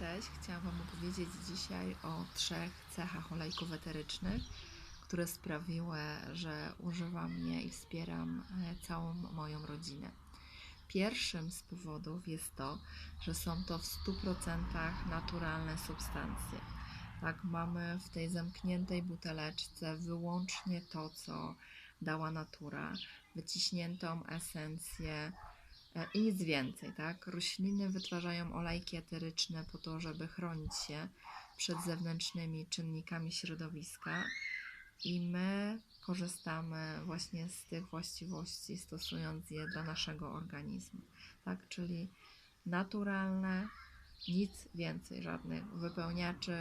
Cześć, chciałam Wam opowiedzieć dzisiaj o trzech cechach olejków eterycznych, które sprawiły, że używam je i wspieram e, całą moją rodzinę. Pierwszym z powodów jest to, że są to w 100% naturalne substancje. Tak, mamy w tej zamkniętej buteleczce wyłącznie to, co dała natura, wyciśniętą esencję i nic więcej, tak? Rośliny wytwarzają olejki eteryczne po to, żeby chronić się przed zewnętrznymi czynnikami środowiska i my korzystamy właśnie z tych właściwości, stosując je dla naszego organizmu, tak? Czyli naturalne, nic więcej, żadnych wypełniaczy,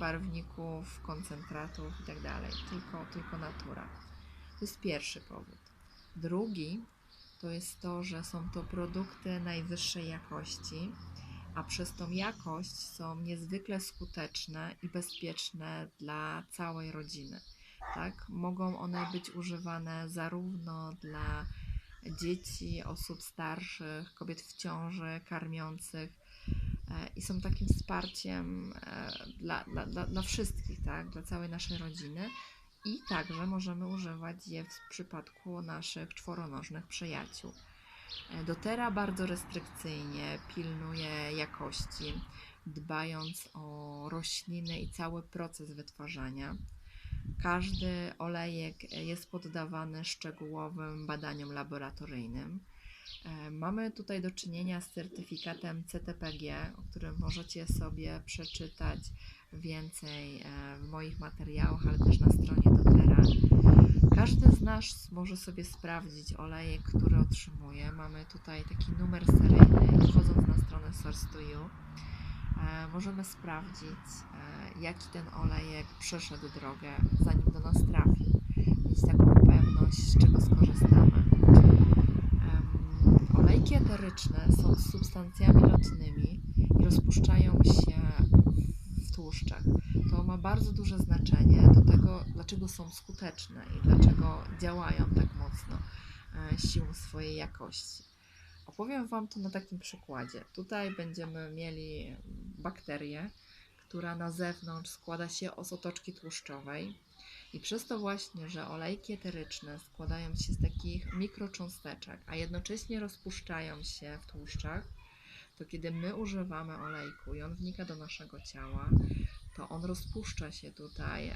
barwników, koncentratów itd. Tylko, tylko natura. To jest pierwszy powód. Drugi to jest to, że są to produkty najwyższej jakości, a przez tą jakość są niezwykle skuteczne i bezpieczne dla całej rodziny. Tak? Mogą one być używane zarówno dla dzieci, osób starszych, kobiet w ciąży, karmiących e, i są takim wsparciem e, dla, dla, dla, wszystkich, tak? dla całej naszej rodziny i także możemy używać je w przypadku naszych czworonożnych przyjaciół. E, dotera bardzo restrykcyjnie pilnuje jakości, dbając o rośliny i cały proces wytwarzania. Każdy olejek jest poddawany szczegółowym badaniom laboratoryjnym. E, mamy tutaj do czynienia z certyfikatem CTPG, o którym możecie sobie przeczytać więcej e, w moich materiałach, ale też na stronie Dotera. Każdy z nas może sobie sprawdzić olejek, który otrzymuje. Mamy tutaj taki numer seryjny. Wchodząc na stronę Source to You, e, możemy sprawdzić, jaki ten olejek przeszedł drogę, zanim do nas trafił. Mieć taką pewność, z czego skorzystamy. Olejki eteryczne są substancjami lotnymi i rozpuszczają się tłuszczach. To ma bardzo duże znaczenie do tego, dlaczego są skuteczne i dlaczego działają tak mocno e, siłą swojej jakości. Opowiem Wam to na takim przykładzie. Tutaj będziemy mieli bakterię, która na zewnątrz składa się z otoczki tłuszczowej i przez to właśnie, że olejki eteryczne składają się z takich mikrocząsteczek, a jednocześnie rozpuszczają się w tłuszczach, to kiedy my używamy olejku i on wnika do naszego ciała, to on rozpuszcza się tutaj e,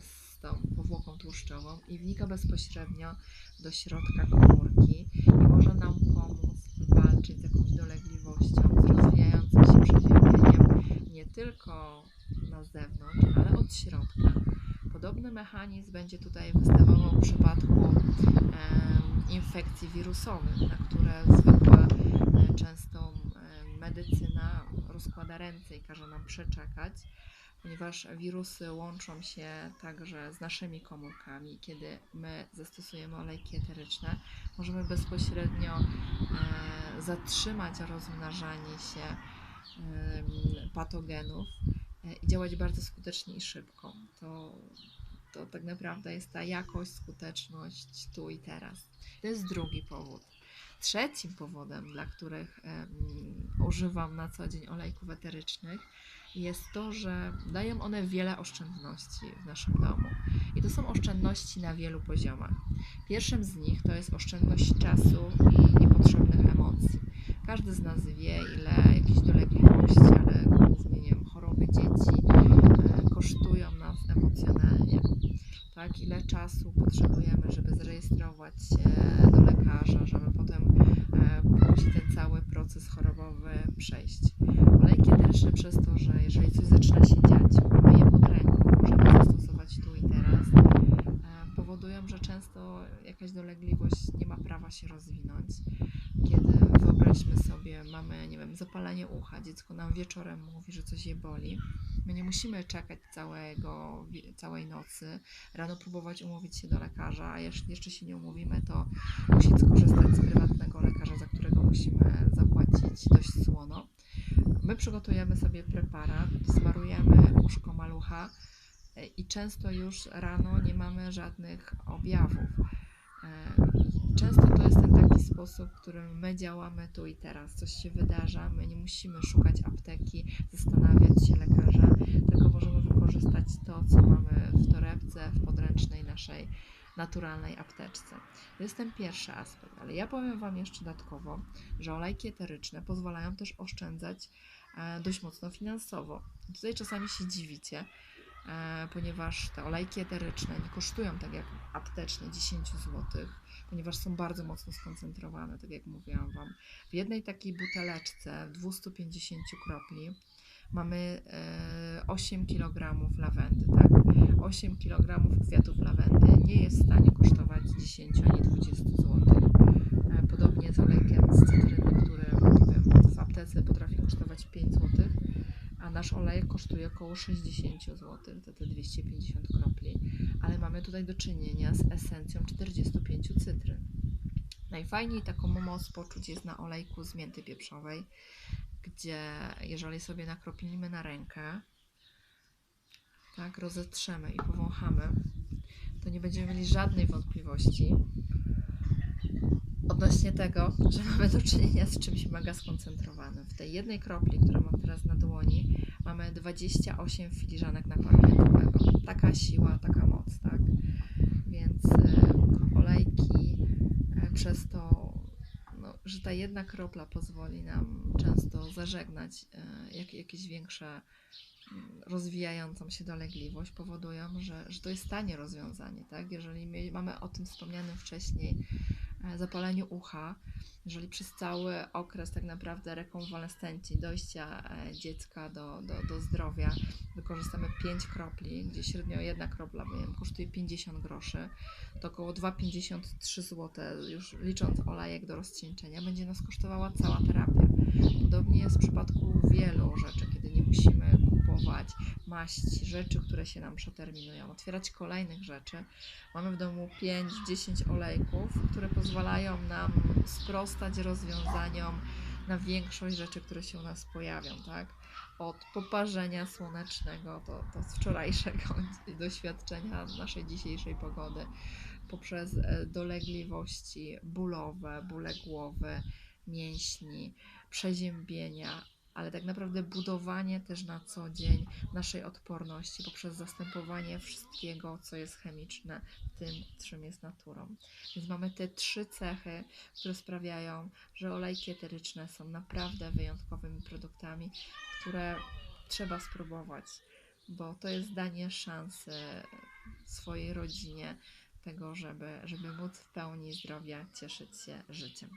z tą powłoką tłuszczową i wnika bezpośrednio do środka komórki i może nam pomóc walczyć z jakąś dolegliwością, z rozwijającym się przeziębieniem nie tylko na zewnątrz, ale od środka. Podobny mechanizm będzie tutaj występował w przypadku e, infekcji wirusowych, na które zwykła e, często medycyna rozkłada ręce i każe nam przeczekać, ponieważ wirusy łączą się także z naszymi komórkami. Kiedy my zastosujemy olejki eteryczne, możemy bezpośrednio e, zatrzymać rozmnażanie się patogenów E, i działać bardzo skutecznie i szybko. To, to tak naprawdę jest ta jakość, skuteczność tu i teraz. To jest drugi powód. Trzecim powodem, dla których używam na co dzień olejków eterycznych, jest to, że dają one wiele oszczędności w naszym domu. I to są oszczędności na wielu poziomach. Pierwszym z nich to jest oszczędność czasu i niepotrzebnych emocji. Każdy z nas wie, ile jakichś dolegliwości, ale głównie nie wiem, choroby dzieci e, kosztują nas emocjonalnie. Tak, ile czasu potrzebujemy, żeby zarejestrować się do lekarza, żeby potem e, pójść ten cały proces chorobowy przejść. Olejki eteryczne przez to, że jeżeli coś zaczyna się dziać, mamy je pod ręką, możemy zastosować tu i teraz, e, powodują, że często jakaś dolegliwość nie ma prawa się rozwinąć. Kiedy wyobraźmy sobie, mamy, nie wiem, zapalenie ucha, dziecko nam wieczorem mówi, że coś je boli. My nie musimy czekać całego, całej nocy, rano próbować umówić się do lekarza, a jeśli jeszcze się nie umówimy, to musieć skorzystać z prywatnego lekarza, za którego musimy zapłacić dość słono. My przygotujemy sobie preparat, smarujemy uszko malucha e, i często już rano nie mamy żadnych objawów. Często to jest ten taki sposób, w którym my działamy tu i teraz. Coś się wydarza, my nie musimy szukać apteki, zastanawiać się lekarza, tylko możemy wykorzystać to, co mamy w torebce, w podręcznej naszej naturalnej apteczce. To jest ten pierwszy aspekt, ale ja powiem Wam jeszcze dodatkowo, że olejki eteryczne pozwalają też oszczędzać e, dość mocno finansowo. Tutaj czasami się dziwicie, ponieważ te olejki eteryczne nie kosztują tak jak apteczne 10 zł, ponieważ są bardzo mocno skoncentrowane, tak jak mówiłam Wam. W jednej takiej buteleczce 250 kropli mamy e, 8 kg lawendy, tak? 8 kg kwiatów lawendy nie jest w stanie kosztować 10 ani 20 zł. E, Podobnie z olejkiem z cytryny, który w aptece potrafi kosztować 5 zł, nasz olejek kosztuje około 60 zł, te, te 250 kropli, ale mamy tutaj do czynienia z esencją 45 cytryn. Najfajniej taką moc poczuć jest na olejku z mięty pieprzowej, gdzie jeżeli sobie nakropimy na rękę, tak, rozetrzemy i powąchamy, to nie będziemy mieli żadnej wątpliwości odnośnie tego, że mamy do czynienia z czymś mega skoncentrowanym. W tej jednej kropli, którą mam teraz na dłoni, mamy 28 filiżanek naparu miętowego. Taka siła, taka moc, tak? Więc e, olejki e, przez to, no, że ta jedna kropla pozwoli nam często zażegnać e, jak, jakieś większe mm, rozwijającą się dolegliwość powodują, że, że to jest tanie rozwiązanie, tak? Jeżeli my mamy o tym wspomnianym wcześniej zapaleniu ucha, jeżeli przez cały okres tak naprawdę rekonwalescencji, dojścia e, dziecka do, do, do zdrowia wykorzystamy 5 kropli, gdzie średnio jedna kropla wiem, kosztuje 50 groszy, to około 2,53 zł, już licząc olejek do rozcieńczenia, będzie nas kosztowała cała terapia. Podobnie jest w przypadku wielu rzeczy, kiedy nie musimy kupować maści, rzeczy, które się nam przeterminują, otwierać kolejnych rzeczy. Mamy w domu 5-10 olejków, które pozwalają nam sprostać rozwiązaniom na większość rzeczy, które się u nas pojawią, tak? Od poparzenia słonecznego, to, to z wczorajszego doświadczenia naszej dzisiejszej pogody, poprzez e, dolegliwości bólowe, bóle głowy, mięśni, przeziębienia, ale tak naprawdę budowanie też na co dzień naszej odporności poprzez zastępowanie wszystkiego, co jest chemiczne, tym, czym jest naturą. Więc mamy te trzy cechy, które sprawiają, że olejki eteryczne są naprawdę wyjątkowymi produktami, które trzeba spróbować, bo to jest danie szansy swojej rodzinie tego, żeby, żeby móc w pełni zdrowia cieszyć się życiem.